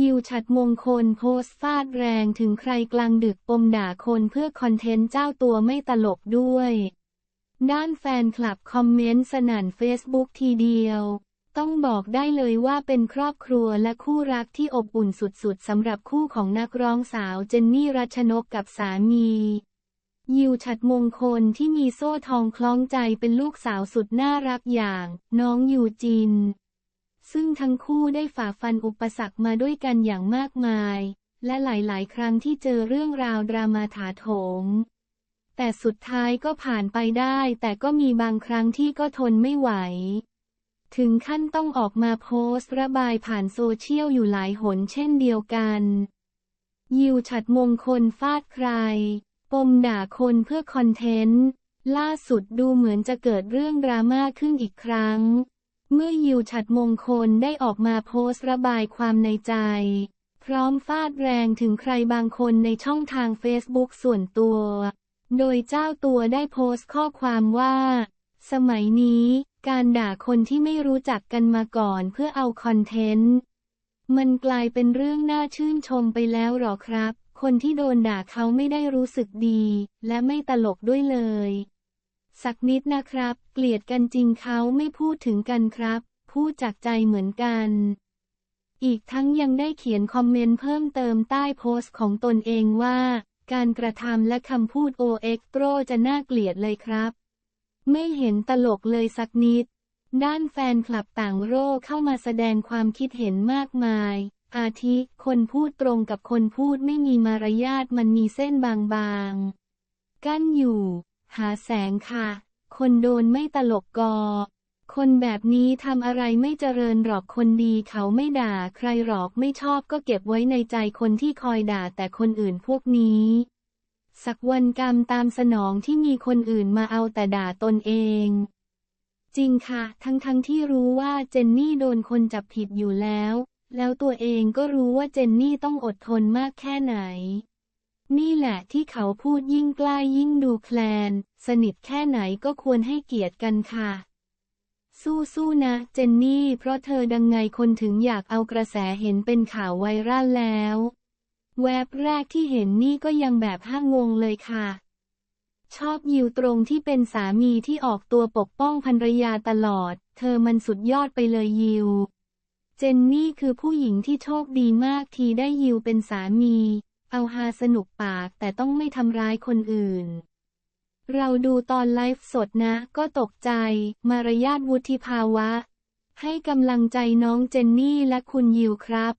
ยิวฉัดมงคลโพสต์ฟาดแรงถึงใครกลางดึกปมด่าคนเพื่อคอนเทนต์เจ้าตัวไม่ตลกด้วย ด้านแฟนคลับคอมเมนต์สนั่นเฟซบุ๊กทีเดียว ต้องบอกได้เลยว่าเป็นครอบครัวและคู่รักที่อบอุ่นสุดๆสำหรับคู่ของนักร้องสาวเจนนี่รัชนกกับสามี ยิวฉัดมงคลที่มีโซ่ทองคล้องใจเป็นลูกสาวสุดน่ารักอย่าง น้องยูจิน ซึ่งทั้งคู่ได้ฝ่าฟันอุปสรรคมาด้วยกันอย่างมากมาย และหลายๆ ครั้งที่เจอเรื่องราวดรามาถาโถม แต่สุดท้ายก็ผ่านไปได้ แต่ก็มีบางครั้งที่ก็ทนไม่ไหว ถึงขั้นต้องออกมาโพสต์ระบายผ่านโซเชียลอยู่หลายหนเช่นเดียวกัน ยิวฉัดมงคลฟาดใคร ปมด่าคนเพื่อคอนเทนต์ ล่าสุดดูเหมือนจะเกิดเรื่องดราม่าขึ้นอีกครั้ง เมื่อยิวฉัดมงคลได้ออกมาโพสต์ระบายความในใจ พร้อมฟาดแรงถึงใครบางคนในช่องทางเฟซบุ๊กส่วนตัว โดยเจ้าตัวได้โพสต์ข้อความว่า สมัยนี้การด่าคนที่ไม่รู้จักกันมาก่อนเพื่อเอาคอนเทนต์ มันกลายเป็นเรื่องน่าชื่นชมไปแล้วหรอครับ คนที่โดนด่าเขาไม่ได้รู้สึกดี และไม่ตลกด้วยเลย สักนิดนะครับ เกลียดกันจริงเขาไม่พูดถึงกันครับ พูดจากใจเหมือนกัน อีกทั้งยังได้เขียนคอมเมนต์เพิ่มเติมใต้โพสต์ของตนเองว่า การกระทำและคำพูดโอเอ็กโตรจะน่าเกลียดเลยครับ ไม่เห็นตลกเลยสักนิด ด้านแฟนคลับต่างโร่เข้ามาแสดงความคิดเห็นมากมาย อาทิคนพูดตรงกับคนพูดไม่มีมารยาทมันมีเส้นบางๆ กั้นอยู่ หาแสงค่ะ คนโดนไม่ตลกกอ คนแบบนี้ทำอะไรไม่เจริญหรอกคนดีเขาไม่ด่าใครหรอกไม่ชอบก็เก็บไว้ในใจคนที่คอยด่าแต่คนอื่นพวกนี้ สักวันกรรมตามสนองที่มีคนอื่นมาเอาแต่ด่าตนเองจริงค่ะ ทั้งทั้งที่รู้ว่าเจนนี่โดนคนจับผิดอยู่แล้ว แล้วตัวเองก็รู้ว่าเจนนี่ต้องอดทนมากแค่ไหน นี่แหละที่เขาพูดยิ่งใกล้ยิ่งดูแคลน สนิทแค่ไหนก็ควรให้เกียรติกันค่ะ สู้ๆนะ เจนนี่ เพราะเธอดังไงคนถึงอยากเอากระแสเห็นเป็นข่าวไวรัลแล้ว แวบแรกที่เห็นนี่ก็ยังแบบห้างงเลยค่ะ ชอบยิวตรงที่เป็นสามีที่ออกตัวปกป้องภรรยาตลอด เธอมันสุดยอดไปเลยยิว เจนนี่คือผู้หญิงที่โชคดีมากที่ได้ยิวเป็นสามี เอาฮาสนุกปากแต่ต้องไม่ทำร้ายคนอื่น เราดูตอนไลฟ์สดนะ ก็ตกใจ มารยาทวุฒิภาวะ ให้กำลังใจน้องเจนนี่และคุณยิวครับ